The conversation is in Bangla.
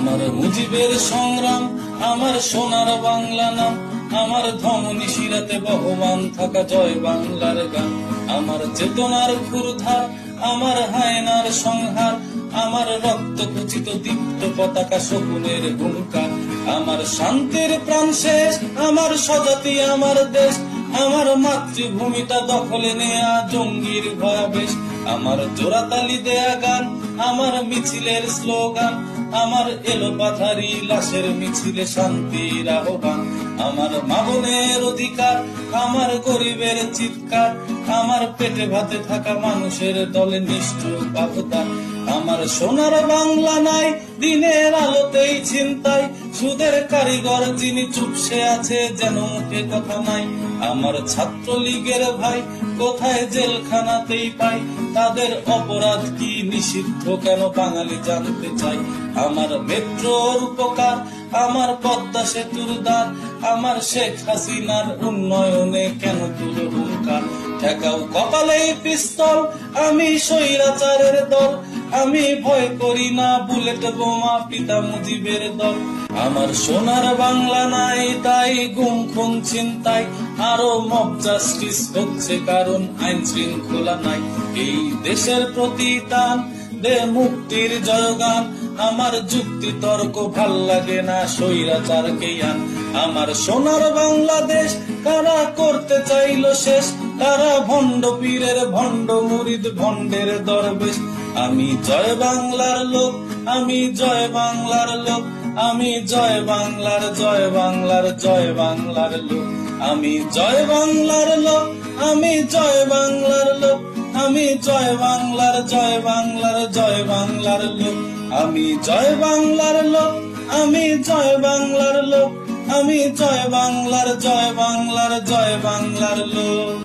আমার মুজিবের সংগ্রাম, আমার সোনার বাংলা নাম, আমার ধমনী শিরাতে বহমান থাকা জয় বাংলার গান। আমার চেতনার ক্ষুরধার, আমার হায়নার সংহার, আমার রক্ত কুচিত দীপ্ত পতাকা শকুনের ভূমিকা আমার শান্তির প্রাণ শেষ, আমার স্বজাতি, আমার দেশ, আমার মাতৃভূমিটা দখলে নেয়া জঙ্গির ভয়াবেশ। আমার জোড়াতালি দেয়া গান, আমার মিছিলের স্লোগান আমার এলো পাথারি লাশের মিছিলে শান্তির আহ্বান। আমার মাবনের অধিকার, আমার গরিবের চিৎকার, আমার পেটে ভাতে থাকা মানুষের দলে নিষ্ঠুর বাবদান আমার সোনার বাংলা নাই, দিনের আলোতেই চিন্তাই সুদের কারিগর যিনি চুপসে আছে, যেন মুখে কথা নাই। আমার ছাত্রলীগের ভাই কোথায় জেলখানাতেই পাই? তাদের অপরাধ কি নিষিদ্ধ কেন বাঙালি জানতে চাই? আমার মেট্রোর উপকার, আমার পদ্মা সেতুর দ্বার, আমার শেখ হাসিনার উন্নয়নে কেন তুলো হুঙ্কার? ঠেকাও কপালে পিস্তল, আমি স্বৈরাচারের দল। আমি ভয় করি না, বুলেট বোমা পিতা মুজিবের দল। আমার সোনার বাংলা নাই, তাই গুম, খুন চিন্তাই আরও মব জাস্টিস হচ্ছে, কারণ আইন শৃঙ্খলা নাই। এই দেশের প্রতি টান দে মুক্তির জয়গান। আমার যুক্তি তর্ক, ভালো লাগে না স্বৈরাচারকে আন। আমার সোনার বাংলাদেশ, কারা করতে চাইলো শেষ? তারা ভণ্ড পীরের ভণ্ড, মুরিদ ভণ্ডের দরবেশ? আমি জয় বাংলার লোক, আমি জয় বাংলার লোক, আমি জয় বাংলার জয় বাংলার জয় বাংলার লোক। আমি জয় বাংলার লোক, আমি জয় বাংলার লোক, আমি জয় বাংলার জয় বাংলার জয় বাংলার লোক। আমি জয় বাংলার লোক, আমি জয় বাংলার লোক, আমি জয় বাংলার জয় বাংলার জয় বাংলার লোক।